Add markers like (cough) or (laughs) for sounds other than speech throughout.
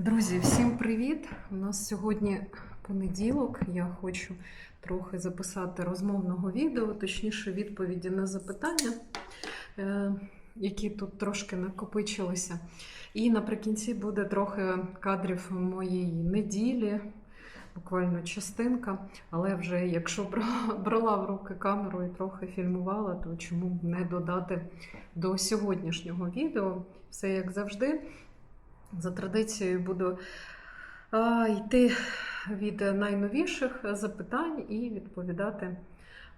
Друзі, всім привіт! У нас сьогодні понеділок. Я хочу трохи записати розмовного відео, точніше, відповіді на запитання, е, які тут трошки накопичилися. І наприкінці буде трохи кадрів моєї неділі, буквально частинка. Але вже якщо брала в руки камеру і трохи фільмувала, то чому б не додати до сьогоднішнього відео? Все як завжди. За традицією буду йти від найновіших запитань і відповідати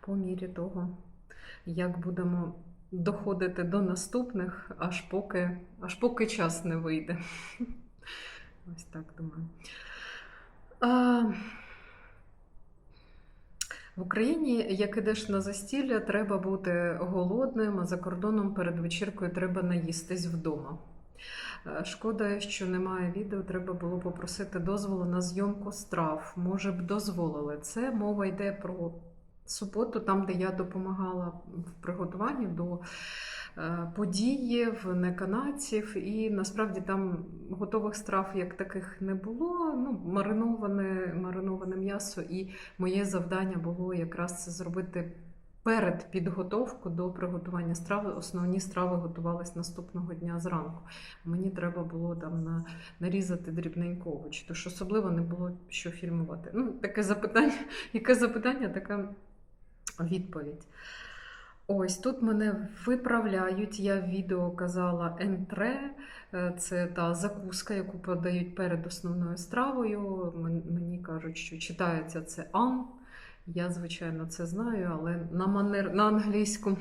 по мірі того, як будемо доходити до наступних, аж поки, аж поки час не вийде. Ось так думаю. А, в Україні, як ідеш на застілля, треба бути голодним, а за кордоном перед вечіркою треба наїстись вдома. Е, Шкода, що немає відео. Треба було попросити дозволу на зйомку страв. Може б дозволили. Це мова йде про суботу, там, де я допомагала в приготуванні до е, подіїв, неканадців. І насправді там готових страв як таких не було. Ну, мариноване, мариноване м'ясо, і моє завдання було якраз це зробити. Перед підготовку до приготування страви основні страви готувались наступного дня зранку. Мені треба було там на, нарізати дрібненько овочі, тож особливо не було що фільмувати. Ну, таке запитання, (laughs) яке запитання, така відповідь. Ось тут мене виправляють. Я в відео казала ентре, Е, це та закуска, яку подають перед основною стравою. Мені кажуть, що читається це ан. Я, звичайно, це знаю, але на манер на англійську,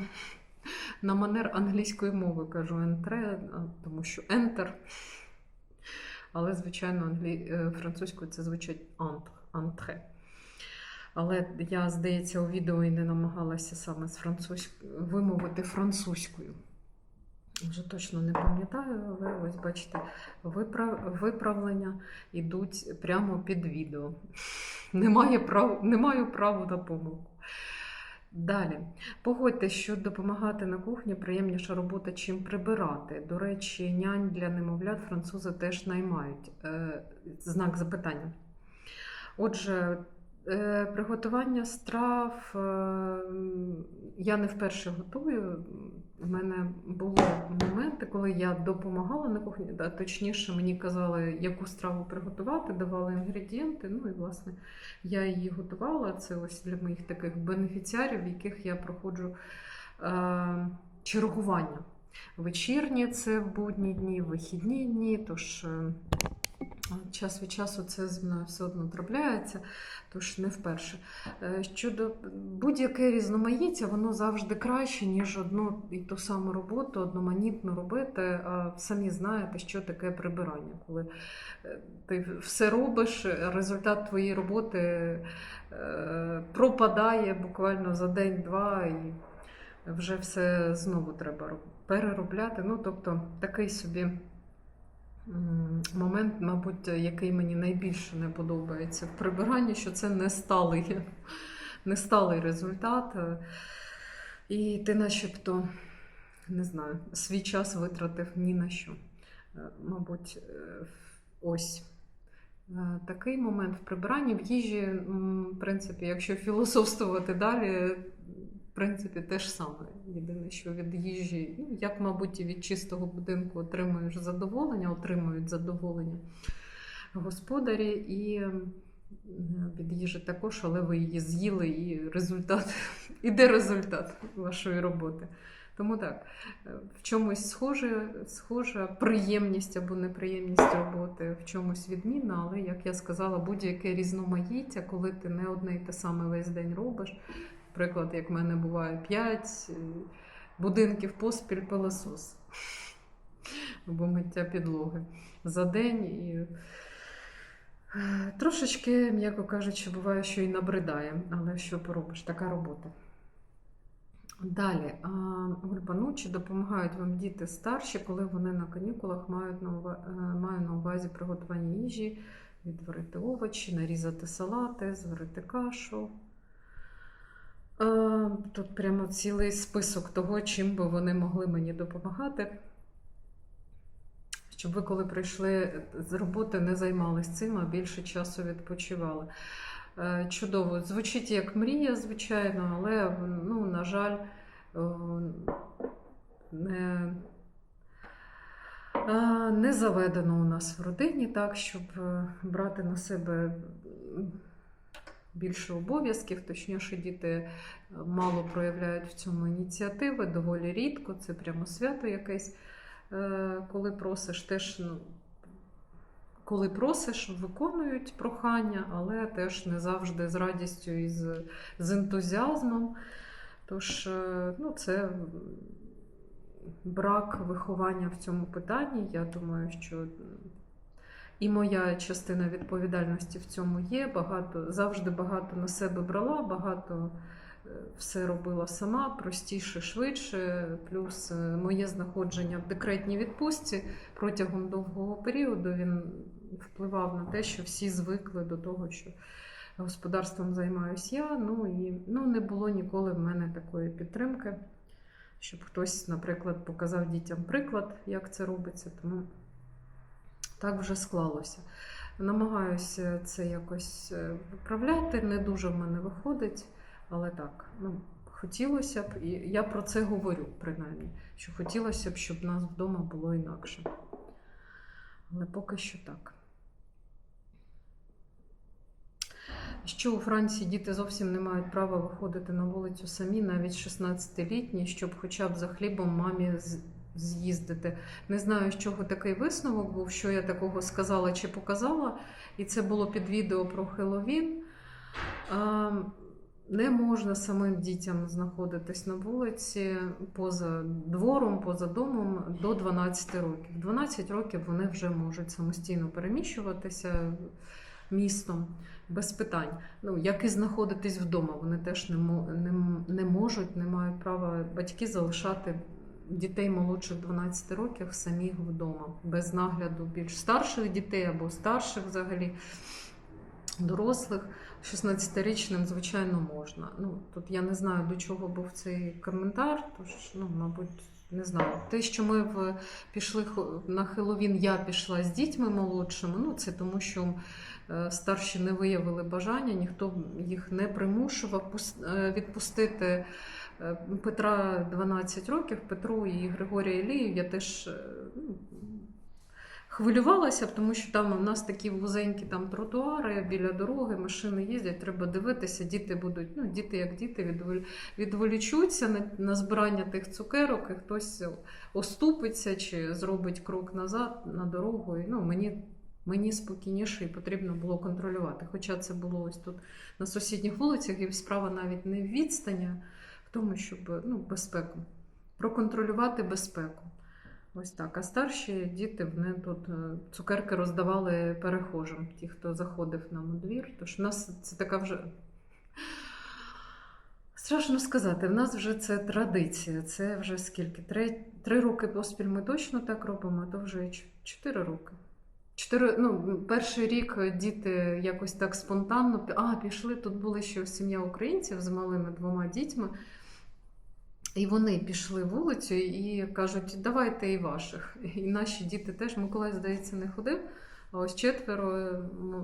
(laughs) на манер англійської мови кажу ентре, тому що ентер. Але, звичайно, англі... е, французькою це звучить антр, антре. Але я, здається, у відео і не намагалася саме з французькою вимовити французькою. Вже точно не пам'ятаю, але ось бачите, виправ... виправлення йдуть прямо під відео. (laughs) Немає прав... Не маю права на помилку. Далі. Погодьтесь, що допомагати на кухні приємніша робота, чим прибирати. До речі, нянь для немовлят французи теж наймають. Е, знак запитання. Отже, приготування страв е, я не вперше готую. У мене були моменти, коли я допомагала на кухні, да, точніше, мені казали, яку страву приготувати, давали інгредієнти. Ну і власне я її готувала. Це ось для моїх таких бенефіціарів, яких я проходжу е, чергування. Вечірні це в будні дні, вихідні дні. Тож е, час від часу це зі мною все одно трапляється, тож не вперше. Е, Щодо будь-яке різноманіття, воно завжди краще, ніж одну і ту саму роботу, одноманітно робити. А самі знаєте, що таке прибирання. Коли е, ти все робиш, результат твоєї роботи е, пропадає буквально за день-два, і вже все знову треба переробляти. Ну, тобто, такий собі. Момент, мабуть, який мені найбільше не подобається в прибиранні, що це не сталий, (laughs) не сталий результат. І ти начебто, не знаю, свій час витратив ні на що. Е, Мабуть, е, ось е, такий момент в прибиранні в їжі, в принципі, якщо філософствувати далі, принципі, те ж саме. Єдине, що від їжі, ну, як, мабуть, і від чистого будинку отримуєш задоволення, отримують задоволення господарі, і від їжі також, але ви її з'їли, і результат, (laughs) іде результат вашої роботи. Тому так, е, в чомусь схоже, схожа приємність або неприємність роботи, в чомусь відмінна, але, як я сказала, будь-яке різноманіття, коли ти не одне й те саме весь день робиш. Наприклад, як в мене буває 5 будинків поспіль пилосос або миття підлоги за день. І... е, Трошечки, м'яко кажучи, буває, що і набридає, але що поробиш, така робота. Далі, Гульба, ну, чи допомагають вам діти старші, коли вони на канікулах мають на е, на увазі приготування їжі, відварити овочі, нарізати салати, зварити кашу. Тут прямо цілий список того, чим би вони могли мені допомагати. щоб ви, коли прийшли з роботи, не займалися цим, а більше часу відпочивали. Е, Чудово. Звучить як мрія, звичайно, але ну, на жаль, е, не, е, не заведено у нас в родині так, щоб брати на себе більше обов'язків, точніше, діти е, мало проявляють в цьому ініціативи, доволі рідко, це прямо свято якесь. Е, Коли просиш, теж коли просиш, виконують прохання, але теж не завжди з радістю і з, з ентузіазмом. Тож, е, ну, це брак виховання в цьому питанні. Я думаю, що і моя частина відповідальності в цьому є. Багато, завжди багато на себе брала, багато е, все робила сама, простіше, швидше. Плюс е, моє знаходження в декретній відпустці протягом довгого періоду він впливав на те, що всі звикли до того, що господарством займаюся я. Ну і ну, не було ніколи в мене такої підтримки, щоб хтось, наприклад, показав дітям приклад, як це робиться. Тому так вже склалося. Намагаюся це якось е, виправляти. Не дуже в мене виходить, але так, ну, хотілося б, і я про це говорю, принаймні, що хотілося б, щоб в нас вдома було інакше. Але поки що так. Що у Франції діти зовсім не мають права виходити на вулицю самі, навіть 16-літні, щоб хоча б за хлібом мамі з'їздити. Не знаю, з чого такий висновок був, що я такого сказала чи показала, і це було під відео про Хеллоуін. А, Не можна самим дітям знаходитись на вулиці поза двором, поза домом до 12 років. 12 років вони вже можуть самостійно переміщуватися містом без питань. Ну, як і знаходитись вдома, вони теж не, не, не можуть, не мають права батьки залишати дітей молодших 12 років самих вдома, без нагляду більш старших дітей або старших взагалі дорослих. 16-річним, звичайно, можна. Ну, тут я не знаю, до чого був цей коментар, тож, ну, мабуть, не знаю. Те, що ми в, пішли на Хеллоуін, я пішла з дітьми молодшими, ну, це тому, що е, старші не виявили бажання, ніхто їх не примушував е, відпустити. Е, Петра 12 років, Петру і Григорія Ілію я теж е, ну, хвилювалася, тому що там у нас такі вузенькі там тротуари біля дороги, машини їздять, треба дивитися, діти будуть, ну, діти як діти відволічуться на, на збирання тих цукерок, і хтось оступиться чи зробить крок назад на дорогу. І, ну, мені, мені спокійніше і потрібно було контролювати. Хоча це було ось тут на сусідніх вулицях, і справа навіть не в відстані, а тому, щоб ну, безпеку, проконтролювати безпеку. Ось так. А старші діти вони тут е, цукерки роздавали перехожим, ті, хто заходив нам у двір. Тож в нас це така вже. Страшно сказати, в нас вже це традиція. Це вже скільки? Три, три роки поспіль ми точно так робимо, а то вже чотири роки. Чотири, ну, перший рік діти якось так спонтанно а, пішли. Тут була ще сім'я українців з малими двома дітьми. І вони пішли вулицю і кажуть, давайте і ваших. І наші діти теж, Миколай, здається, не ходив. А ось четверо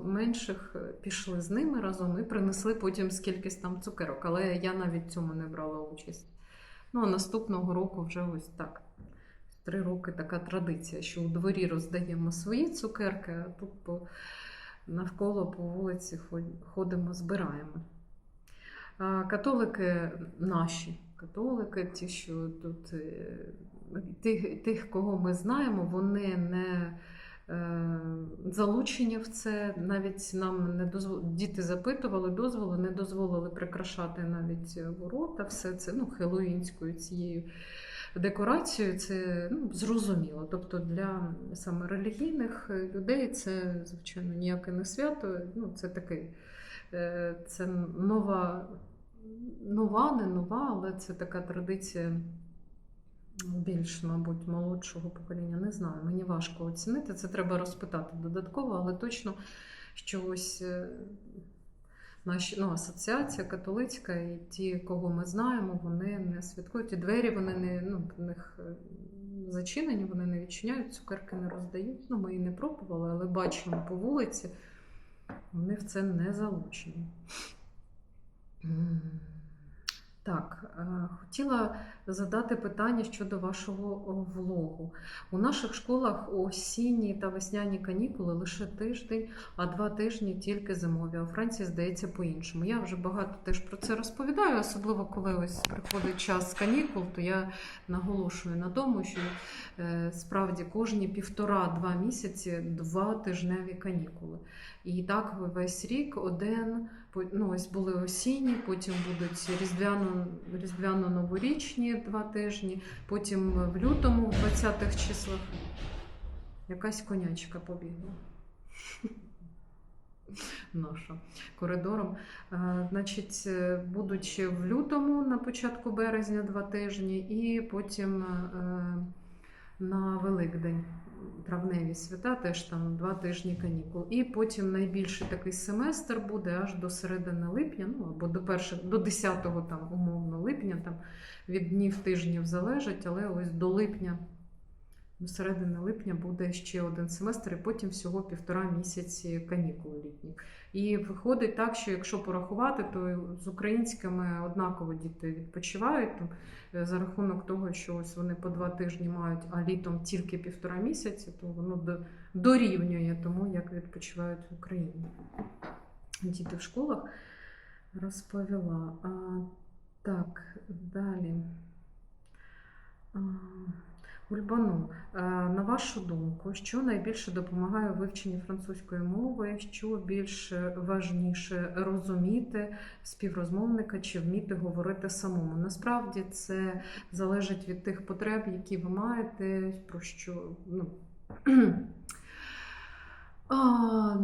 менших пішли з ними разом і принесли потім скількись там цукерок. Але я навіть цьому не брала участь. Ну, а наступного року вже ось так. Три роки така традиція, що у дворі роздаємо свої цукерки, а тут по, навколо по вулиці ходимо, збираємо. Католики наші, католики, ті, що тут е, тих, тих, кого ми знаємо, вони не е, залучені в це. Навіть нам не дозвол... діти запитували дозволу, не дозволили прикрашати навіть ворота, все це ну, хеллоуінською цією декорацією. Це ну, зрозуміло. Тобто для саме релігійних людей це, звичайно, ніяке не свято. Ну, це такий. е, Це нова, нова, не нова, але це така традиція більш, мабуть, молодшого покоління. Не знаю, мені важко оцінити. Це треба розпитати додатково, але точно що ось е, наші ну, асоціація католицька, і ті, кого ми знаємо, вони не святкують. І двері вони не ну, в них е, зачинені, вони не відчиняють, цукерки не роздають. Ну, ми і не пробували, але бачимо по вулиці, вони в це не залучені. Так, е, хотіла задати питання щодо вашого влогу. У наших школах осінні та весняні канікули лише тиждень, а два тижні тільки зимові. А у Франції здається по-іншому. Я вже багато теж про це розповідаю, особливо коли ось приходить час канікул, то я наголошую на тому, що е, справді кожні півтора-два місяці два тижневі канікули. І так весь рік один. Ну, ось були осінні, потім будуть різдвяно, різдвяно-новорічні два тижні, потім в лютому, в 20-х числах. Якась конячка побігла. Наша коридором. Е, Значить, будучи в лютому на початку березня два тижні, і потім е, на Великдень, травневі свята, теж там два тижні канікул. І потім найбільший такий семестр буде аж до середини липня, ну або до перших, до 10-го там умовно липня, там від днів тижнів залежить, але ось до липня. До середини липня буде ще один семестр, і потім всього півтора місяці канікул літніх. І виходить так, що якщо порахувати, то з українськими однаково діти відпочивають е, за рахунок того, що ось вони по два тижні мають, а літом тільки півтора місяці, то воно дорівнює тому, як відпочивають в Україні. Діти в школах розповіла. А, так, далі. А, Гульбану, е, на вашу думку, що найбільше допомагає вивченні французької мови, що більш важніше розуміти співрозмовника чи вміти говорити самому? Насправді це залежить від тих потреб, які ви маєте, про що ну, (clears throat) а,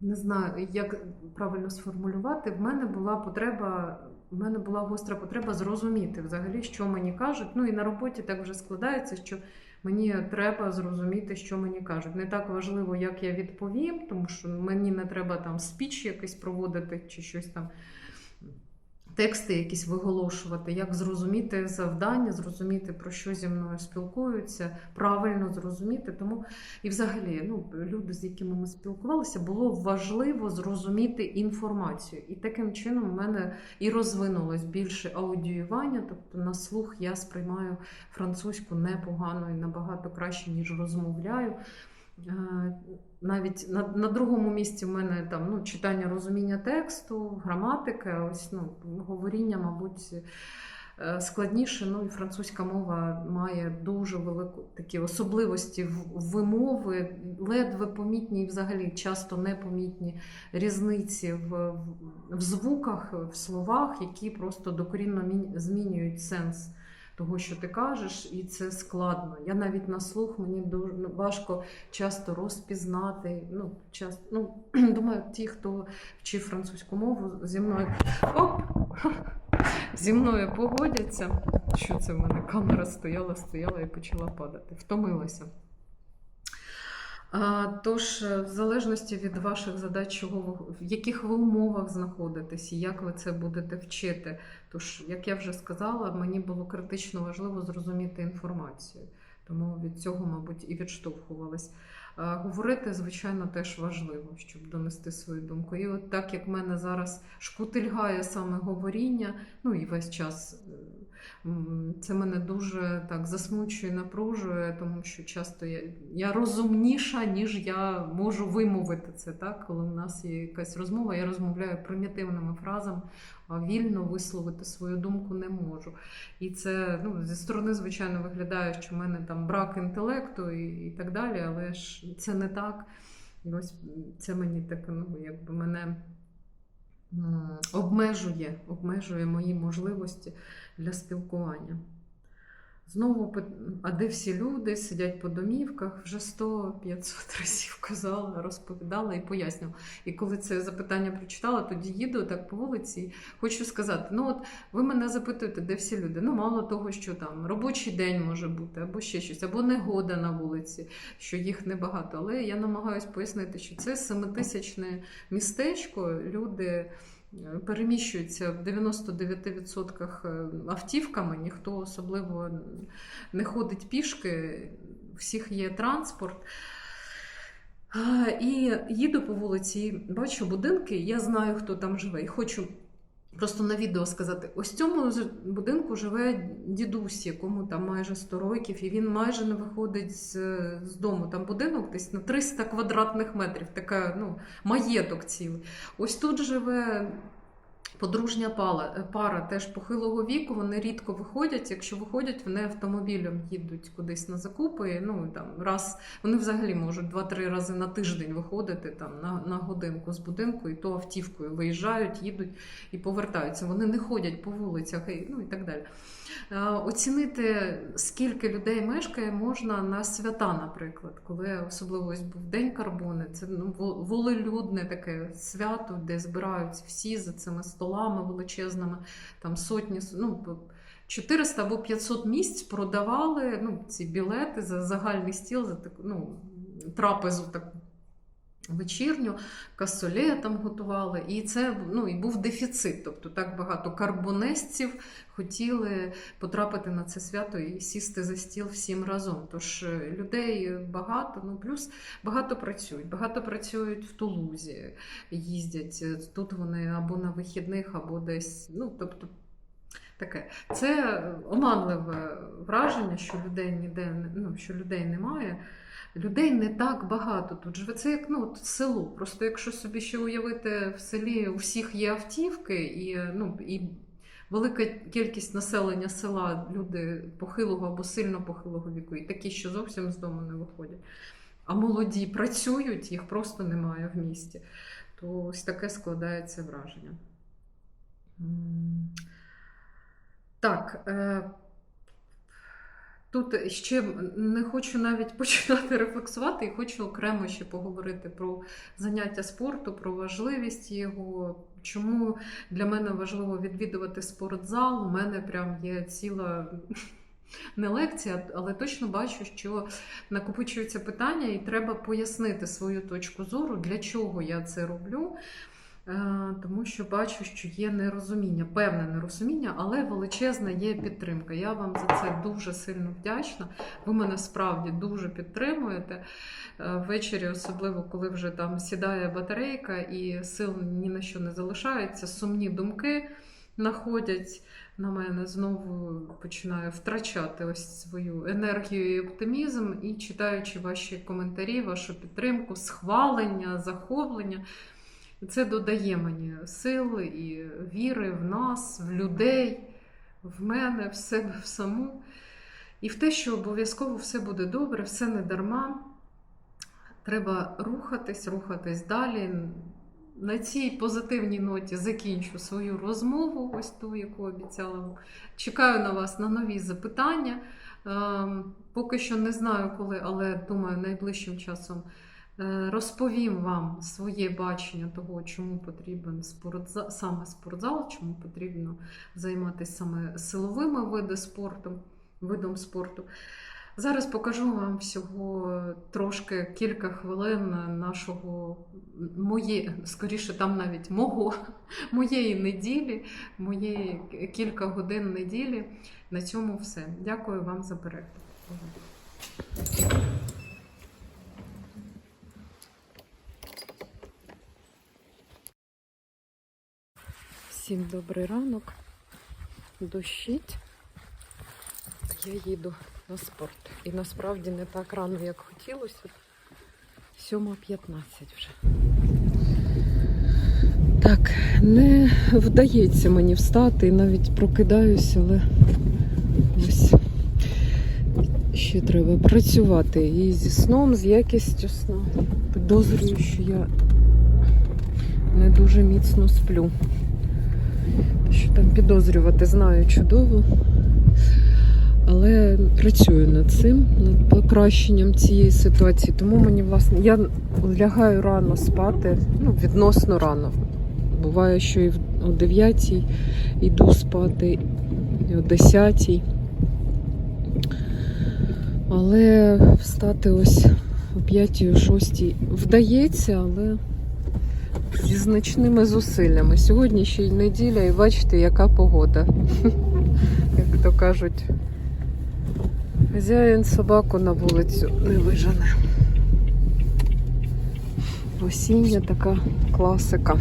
не знаю, як правильно сформулювати. В мене була потреба. У мене була гостра потреба зрозуміти взагалі, що мені кажуть. Ну і на роботі так вже складається, що мені треба зрозуміти, що мені кажуть. Не так важливо, як я відповім, тому що мені не треба там спіч якийсь проводити чи щось там. Тексти якісь виголошувати, як зрозуміти завдання, зрозуміти, про що зі мною спілкуються, правильно зрозуміти. Тому і взагалі, ну, люди, з якими ми спілкувалися, було важливо зрозуміти інформацію. І таким чином у мене і розвинулось більше аудіювання, тобто на слух я сприймаю французьку непогано і набагато краще, ніж розмовляю. Е, Навіть на, на другому місці в мене там ну, читання розуміння тексту, граматика, ось ну, говоріння, мабуть, е, складніше. Ну і французька мова має дуже велику такі особливості вимови, ледве помітні і взагалі часто непомітні різниці в, в звуках, в словах, які просто докорінно змінюють сенс. Того, що ти кажеш, і це складно. Я навіть на слух мені дуже ну, важко часто розпізнати. Ну, часто, ну, (clears throat) думаю, ті, хто вчив французьку мову, зі мною Оп! (laughs) зі мною погодяться. Що це в мене камера стояла, стояла і почала падати. Втомилася. Тож, е, в залежності від ваших задач, чого в яких ви умовах знаходитесь і як ви це будете вчити. Тож, як я вже сказала, мені було критично важливо зрозуміти інформацію. Тому від цього, мабуть, і відштовхувалась. Говорити, звичайно, теж важливо, щоб донести свою думку. І от так як в мене зараз шкутильгає саме говоріння, ну і весь час е, це мене дуже так засмучує, напружує, тому що часто я, я розумніша, ніж я можу вимовити це. Так? Коли в нас є якась розмова, я розмовляю примітивними фразами, вільно висловити свою думку не можу. І це ну, зі сторони, звичайно, виглядає, що в мене там брак інтелекту і, і так далі, але ж це не так. І ось це мені так, ну, якби мене обмежує, обмежує мої можливості для спілкування. Знову, а де всі люди сидять по домівках, вже 100-500 (laughs) разів казала, розповідала і пояснювала. І коли це запитання прочитала, тоді їду так по вулиці. Хочу сказати: ну от ви мене запитуєте, де всі люди. Ну, мало того, що там робочий день може бути, або ще щось, або негода на вулиці, що їх небагато. Але я намагаюся пояснити, що це семитисячне містечко. Люди переміщуються в 99% е, автівками, ніхто особливо не ходить пішки, всіх є транспорт. І їду по вулиці, бачу будинки, я знаю, хто там живе, і хочу просто на відео сказати: ось в цьому будинку живе дідусь, якому там майже 100 років, і він майже не виходить з, з дому. Там будинок десь на 300 квадратних метрів, така ну, маєток цілий. Ось тут живе. Подружня пара, пара теж похилого віку, вони рідко виходять. Якщо виходять, вони автомобілем їдуть кудись на закупи. Ну там раз вони взагалі можуть два-три рази на тиждень виходити там на, на годинку з будинку, і то автівкою виїжджають, їдуть і повертаються. Вони не ходять по вулицях, і, ну і так далі. Е, Оцінити, скільки людей мешкає, можна на свята, наприклад, коли особливо ось був День Карбони, це ну, волелюдне таке свято, де збираються всі за цими столами величезними, там сотні, ну, п- 400 або 500 місць продавали ну, ці білети за загальний стіл, за таку ну, трапезу таку вечірню, касоле там готували. І це ну, і був дефіцит. Тобто так багато карбонесців хотіли потрапити на це свято і сісти за стіл всім разом. Тож е, людей багато, ну плюс багато працюють. Багато працюють в Тулузі, їздять. Е, Тут вони або на вихідних, або десь. Ну, тобто, таке. Це оманливе враження, що людей ніде ну, що людей немає. Людей не так багато тут живе. Це як ну, село. Просто якщо собі ще уявити, в селі у всіх є автівки, і, ну, і велика кількість населення села, люди похилого або сильно похилого віку, і такі, що зовсім з дому не виходять. А молоді працюють, їх просто немає в місті. То ось таке складається враження. Так. Тут ще не хочу навіть (laughs) починати рефлексувати, і хочу окремо ще поговорити про заняття спорту, про важливість його. Чому для мене важливо відвідувати спортзал? У мене прям є ціла (laughs) не лекція, але точно бачу, що накопичуються питання, і треба пояснити свою точку зору, для чого я це роблю. Е, Тому що бачу, що є нерозуміння, певне нерозуміння, але величезна є підтримка. Я вам за це дуже сильно вдячна. Ви мене справді дуже підтримуєте. Е, Ввечері, особливо коли вже там сідає батарейка і сил ні на що не залишається, сумні думки находять на мене, знову починаю втрачати ось свою енергію і оптимізм, і читаючи ваші коментарі, вашу підтримку, схвалення, захоплення. Це додає мені сил і віри в нас, в людей, в мене, в себе в саму. І в те, що обов'язково все буде добре, все не дарма. Треба рухатись, рухатись далі. На цій позитивній ноті закінчу свою розмову, ось ту, яку обіцяла. Чекаю на вас на нові запитання. Ем, Поки що не знаю коли, але думаю, найближчим часом Розповім вам своє бачення того, чому потрібен спортзал, саме спортзал, чому потрібно займатися саме силовими види спорту, видом спорту. Зараз покажу вам всього трошки кілька хвилин нашого, моє, скоріше, там навіть мого, (laughs) моєї неділі, моєї кілька годин неділі. На цьому все. Дякую вам за перегляд. Всім добрий ранок. Дощить. Я їду на спорт. І насправді не так рано, як хотілося. 7.15 вже. Так, не вдається мені встати і навіть прокидаюся, але ось ще треба працювати і зі сном, з якістю сну. Підозрюю, що я не дуже міцно сплю. Що там підозрювати, знаю чудово. але працюю над цим, над покращенням цієї ситуації. Тому мені власне я лягаю рано спати, ну відносно рано. Буває, що і о 9 йду спати, і о 10. Але встати ось о 5 о 6 вдається, але зі значними зусиллями. Сьогодні ще й неділя, і бачите, яка погода. (laughs) Як то кажуть, хазяїн собаку на вулицю не вижене. Осіння така класика.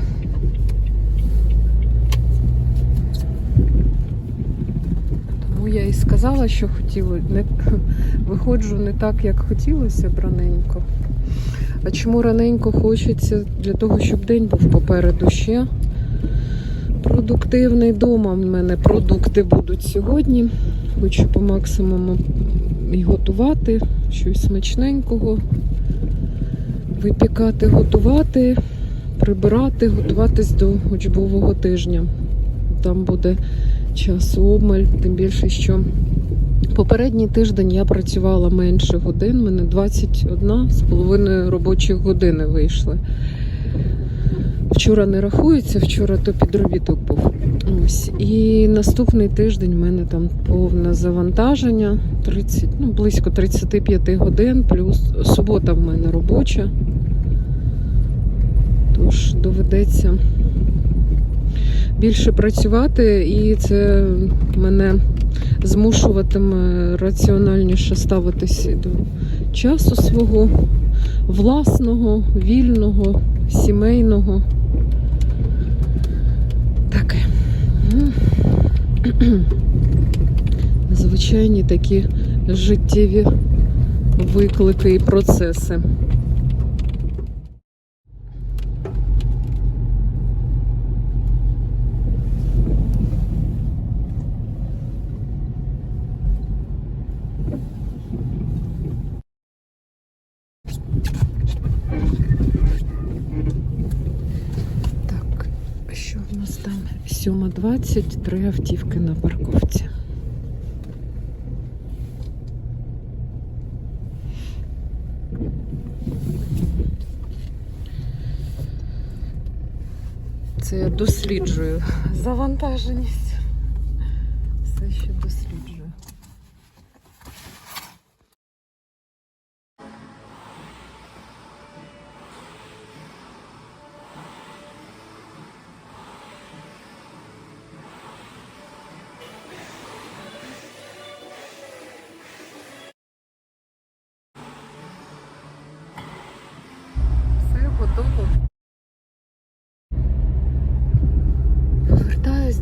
Тому я і сказала, що хотіла. Не, (laughs) виходжу не так, як хотілося б раненько. А чому раненько хочеться? Для того, щоб день був попереду ще. Продуктивний дома. В мене продукти будуть сьогодні. Хочу по максимуму і готувати щось смачненького. Випікати, готувати, прибирати, готуватись до учбового тижня. Там буде часу обмаль, тим більше, що попередній тиждень я працювала менше годин, мене 21 з половиною робочих години вийшли. Вчора не рахується, вчора то підробіток був. Ось. І наступний тиждень в мене там повне завантаження, 30, ну, близько 35 годин, плюс субота в мене робоча. Тож доведеться більше працювати, і це мене змушуватиме раціональніше ставитися до часу свого власного, вільного, сімейного. Таке. Звичайні такі життєві виклики і процеси. Так, що в нас там? 7.20, три автівки на парковці. Це я досліджую завантаженість.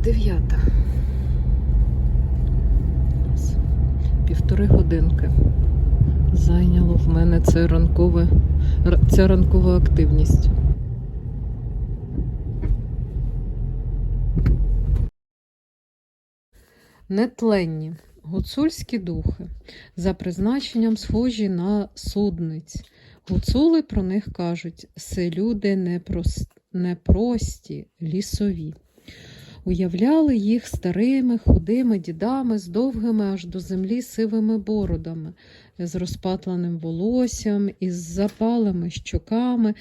Дев'ята. Півтори годинки. Зайняло в мене це ранкове, ця ранкова активність. Нетленні гуцульські духи за призначенням схожі на судниць. Гуцули про них кажуть: це люди непрос... непрості, лісові. Уявляли їх старими, худими дідами з довгими аж до землі сивими бородами, з розпатленим волоссям, із запалими щоками,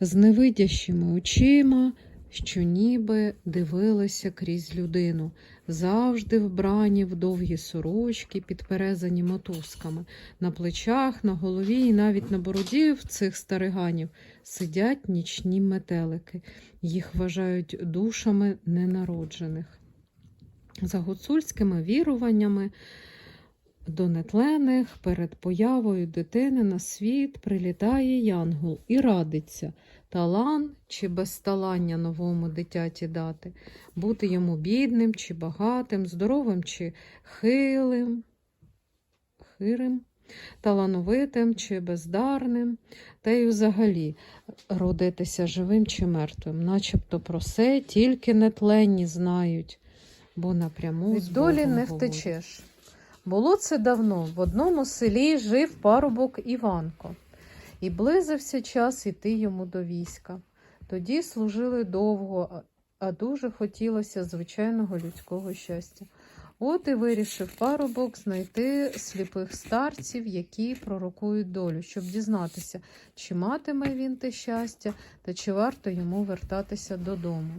з невидящими очима, що ніби дивилися крізь людину, завжди вбрані в довгі сорочки, підперезані мотузками. На плечах, на голові і навіть на бороді в цих стариганів сидять нічні метелики. Їх вважають душами ненароджених. За гуцульськими віруваннями до нетлених перед появою дитини на світ прилітає янгол і радиться талан чи безталання новому дитяті дати, бути йому бідним чи багатим, здоровим чи хилим, хирим, талановитим чи бездарним, та й взагалі родитися живим чи мертвим, начебто про це тільки нетленні знають, бо напряму Від з долі не втечеш. Було це давно. В одному селі жив парубок Іванко, і близився час іти йому до війська. Тоді служили довго, а- дуже хотілося звичайного людського щастя. От і вирішив парубок знайти сліпих старців, які пророкують долю, щоб дізнатися, чи матиме він те щастя, та чи варто йому вертатися додому.